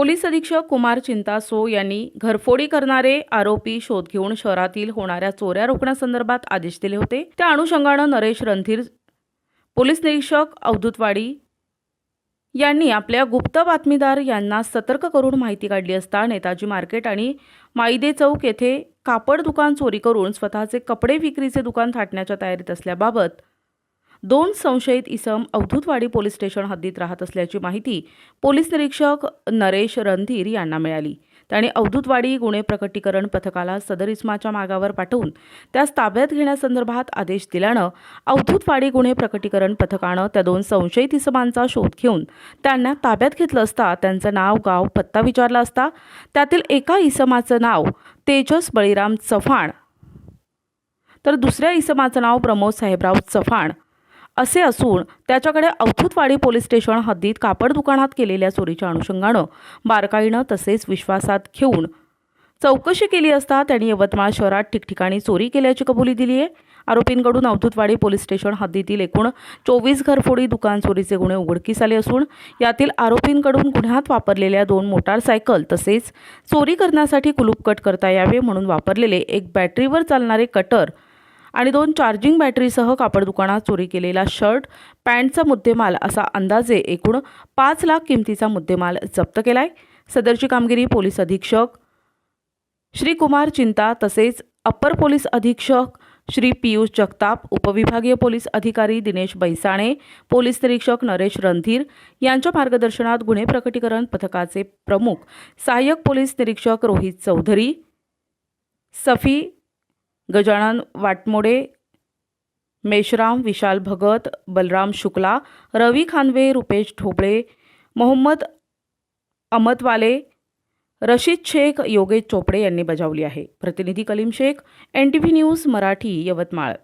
Police अधीक्षक कुमार चिंतासो यांनी घरफोडी करणारे आरोपी शोध घेऊन शहरातील होणाऱ्या चोऱ्या रोखण्यासंदर्भात आदेश दिले होते. त्या अनुषंगानं नरेश रणधीर पोलीस निरीक्षक अवधूतवाडी यांनी आपल्या गुप्त बातमीदार यांना सतर्क करून माहिती काढली असता नेताजी मार्केट आणि माईदे चौक येथे कापड दुकान चोरी करून स्वतःचे कपडे विक्रीचे दुकान थाटण्याच्या तयारीत असल्याबाबत दोन संशयित इसम अवधूतवाडी पोलीस स्टेशन हद्दीत राहत असल्याची माहिती पोलीस निरीक्षक नरेश रणधीर यांना मिळाली. त्याने अवधूतवाडी गुन्हे प्रकटीकरण पथकाला सदर इस्माच्या मागावर पाठवून त्यास ताब्यात घेण्यासंदर्भात आदेश दिल्यानं अवधूतवाडी गुन्हे प्रकटीकरण पथकानं त्या दोन संशयित इसमांचा शोध घेऊन त्यांना ताब्यात घेतलं असता त्यांचं नाव गाव पत्ता विचारला असता त्यातील एका इसमाचं नाव तेजस बळीराम चव्हाण तर दुसऱ्या इसमाचं नाव प्रमोद साहेबराव चव्हाण असे असून त्याच्याकडे अवधूतवाडी पोलीस स्टेशन हद्दीत कापड दुकानात केलेल्या चोरीच्या अनुषंगानं बारकाईनं तसेच विश्वासात घेऊन चौकशी केली असता त्यांनी यवतमाळ शहरात ठिकठिकाणी चोरी केल्याची कबुली दिली आहे. आरोपींकडून अवधूतवाडी पोलीस स्टेशन हद्दीतील एकूण चोवीस घरफोडी दुकान चोरीचे गुन्हे उघडकीस आले असून यातील आरोपींकडून गुन्ह्यात वापरलेल्या दोन मोटारसायकल तसेच चोरी करण्यासाठी कुलूप कट करता यावे म्हणून वापरलेले एक बॅटरीवर चालणारे कटर आणि दोन चार्जिंग बॅटरीसह कापड दुकानात चोरी केलेला शर्ट पॅन्टचा मुद्देमाल असा अंदाजे एकूण पाच लाख किमतीचा मुद्देमाल जप्त केला आहे सदरची कामगिरी पोलीस अधीक्षक श्री कुमार चिंता तसेच अप्पर पोलीस अधीक्षक श्री पियुष जगताप उपविभागीय पोलीस अधिकारी दिनेश बैसाणे पोलीस निरीक्षक नरेश रणधीर यांच्या मार्गदर्शनात गुन्हे प्रकटीकरण पथकाचे प्रमुख सहाय्यक पोलीस निरीक्षक रोहित चौधरी सफी गजानन वाटमोडे मेशराम विशाल भगत बलराम शुक्ला रवी खानवे रुपेश ढोबळे मोहम्मद अमतवाले रशीद शेख योगेश चोपडे यांनी बजावली आहे. प्रतिनिधी Kalim Shaikh N T V news Marathi Yavatmal.